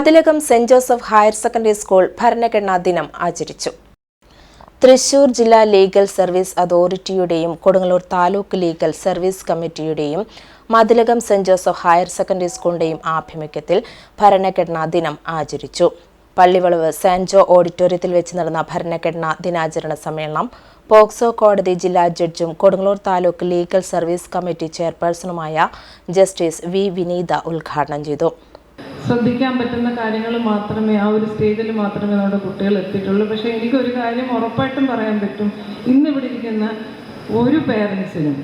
Mathilakam saint Joseph higher secondary school ഭരണഘടനാ ദിനം ആചരിച്ചു. തൃശൂർ ജില്ലാ ലീഗൽ സർവീസ് അതോറിറ്റിയുടെയും Kodungallur taluk legal service കമ്മിറ്റിയുടെയും Mathilakam saint Joseph higher secondary സ്കൂളിന്റെയും ആഭിമുഖ്യത്തിൽ ഭരണഘടനാ ദിനം ആചരിച്ചു. പള്ളിവളവ് സെന്റ് ജോ ഓഡിറ്റോറിയത്തിൽ വെച്ച് നടന്ന ഭരണഘടനാ ദിനാചരണ സമ്മേളനം പോക്സോ കോടതി ജില്ലാ ജഡ്ജും Kodungallur taluk legal service committee ചെയർപേഴ്സണുമായ justice V Vineetha ഉദ്ഘാടനം ചെയ്തു. ശ്രദ്ധിക്കാൻ പറ്റുന്ന കാര്യങ്ങൾ മാത്രമേ ആ ഒരു സ്റ്റേജിൽ മാത്രമേ നമ്മുടെ കുട്ടികൾ എത്തിയിട്ടുള്ളൂ. പക്ഷേ എനിക്കൊരു കാര്യം ഉറപ്പായിട്ടും പറയാൻ പറ്റും. ഇന്ന് ഇവിടെ ഇരിക്കുന്ന ഒരു പേരൻസിനും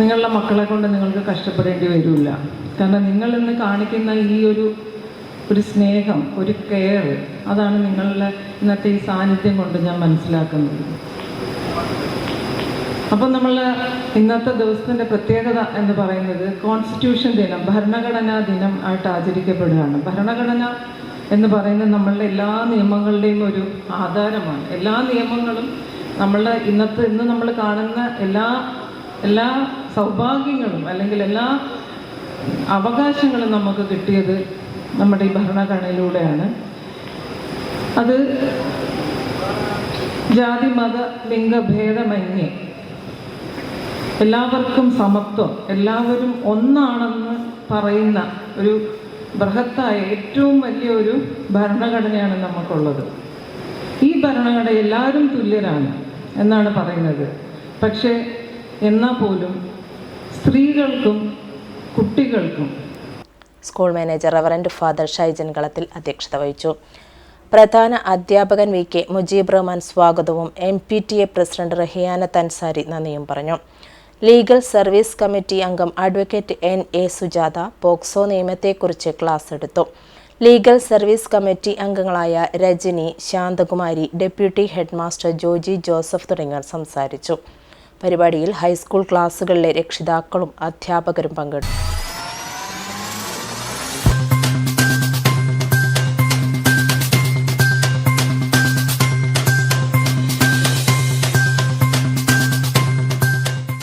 നിങ്ങളുടെ മക്കളെ കൊണ്ട് നിങ്ങൾക്ക് കഷ്ടപ്പെടേണ്ടി വരില്ല. കാരണം നിങ്ങൾ ഇന്ന് കാണിക്കുന്ന ഈ ഒരു ഒരു സ്നേഹം ഒരു കെയർ അതാണ് നിങ്ങളുടെ ഇന്നത്തെ ഈ സാന്നിധ്യം കൊണ്ട് ഞാൻ മനസ്സിലാക്കുന്നത്. അപ്പം നമ്മൾ ഇന്നത്തെ ദിവസത്തിന്റെ പ്രത്യേകത എന്ന് പറയുന്നത് കോൺസ്റ്റിറ്റ്യൂഷൻ ദിനം ഭരണഘടനാ ദിനം ആയിട്ട് ആചരിക്കപ്പെടുകയാണ്. ഭരണഘടന എന്ന് പറയുന്നത് നമ്മളുടെ എല്ലാ നിയമങ്ങളുടെയും ഒരു ആധാരമാണ്. എല്ലാ നിയമങ്ങളും നമ്മളുടെ ഇന്നത്തെ ഇന്ന് നമ്മൾ കാണുന്ന എല്ലാ എല്ലാ സൗഭാഗ്യങ്ങളും അല്ലെങ്കിൽ എല്ലാ അവകാശങ്ങളും നമുക്ക് കിട്ടിയത് നമ്മുടെ ഈ ഭരണഘടനയിലൂടെയാണ്. അത് ജാതി മത ലിംഗഭേദമന്യേ എല്ലാവർക്കും സമത്വം. എല്ലാവരും ഒന്നാണെന്ന് പറയുന്ന ഒരു ബൃഹത്തായ ഏറ്റവും വലിയ ഒരു ഭരണഘടനയാണ് നമുക്കുള്ളത് ഈ ഭരണഘടന എല്ലാവരും തുല്യരാണ് എന്നാണ് പറയുന്നത്. പക്ഷേ എന്നാൽ പോലും സ്ത്രീകൾക്കും കുട്ടികൾക്കും school manager reverend father Shaijan Kalathil അധ്യക്ഷത വഹിച്ചു. പ്രധാന അധ്യാപകൻ വി കെ മുജീബ് റഹ്മാൻ സ്വാഗതവും M P T A president Rahiyana Thansari നന്ദിയും പറഞ്ഞു. ലീഗൽ സർവീസ് കമ്മിറ്റി അംഗം advocate N A Sujatha POCSO നിയമത്തെക്കുറിച്ച് class എടുത്തു. ലീഗൽ സർവീസ് കമ്മിറ്റി അംഗങ്ങളായ Rajani Shanthakumari deputy headmaster Joji Joseph തുടങ്ങിയവർ സംസാരിച്ചു. പരിപാടിയിൽ ഹൈസ്കൂൾ ക്ലാസുകളിലെ രക്ഷിതാക്കളും അധ്യാപകരും പങ്കെടുത്തു.